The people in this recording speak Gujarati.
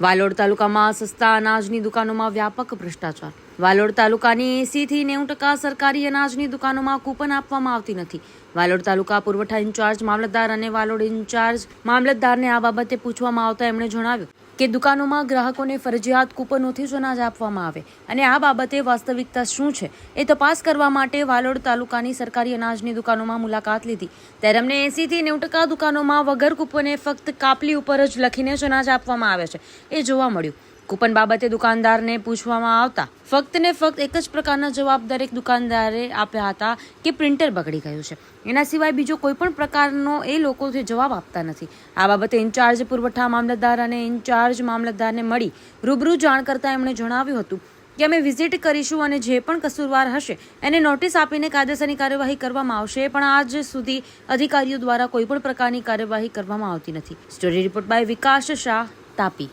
વાલોડ તાલુકામાં સસ્તા અનાજની દુકાનોમાં વ્યાપક ભ્રષ્ટાચાર. વાલોડ તાલુકાની એંસીથી નેવું ટકા સરકારી અનાજની દુકાનોમાં કૂપન આપવામાં આવતી નથી. વાલોડ તાલુકા પુરવઠા ઇન્ચાર્જ મામલતદાર અને વાલોડ ઇન્ચાર્જ મામલતદારને આ બાબતે પૂછવામાં આવતા એમણે જણાવ્યું કે દુકાનોમાં ગ્રાહકોને ફરજિયાત કૂપનોથી જ અનાજ આપવામાં આવે. અને આ બાબતે વાસ્તવિકતા શું છે એ તપાસ કરવા માટે વાલોડ તાલુકાની સરકારી અનાજની દુકાનોમાં મુલાકાત લીધી. ત્યારે અમને એંસીથી નેવું ટકા દુકાનોમાં વગર કૂપને ફક્ત કાપલી ઉપર જ લખીને જ અનાજ આપવામાં આવે છે. એ જોવા મળ્યું. કૂપન બાબતે દુકાનદારને પૂછવામાં આવતા ફક્ત ને ફક્ત એક જ પ્રકારના જવાબ દરેક દુકાનદારે આપ્યા હતા કે પ્રિન્ટર બગડી ગયું છે. એના સિવાય બીજો કોઈ પણ પ્રકારનો એ લોકો જવાબ આપતા નથી. આ બાબતે ઇન્ચાર્જ પુરવઠા મામલતદાર અને ઇન્ચાર્જ મામલતદારને મળી રૂબરૂ જાણ કરતાં એમણે જણાવ્યું હતું કે અમે વિઝિટ કરીશું અને જે પણ કસૂરવાર હશે એને નોટિસ આપીને કાયદેસરની કાર્યવાહી કરવામાં આવશે, પણ આજ સુધી અધિકારીઓ દ્વારા કોઈ પણ પ્રકારની કાર્યવાહી કરવામાં આવતી નથી. Story report by Vikas Shah, Tapi.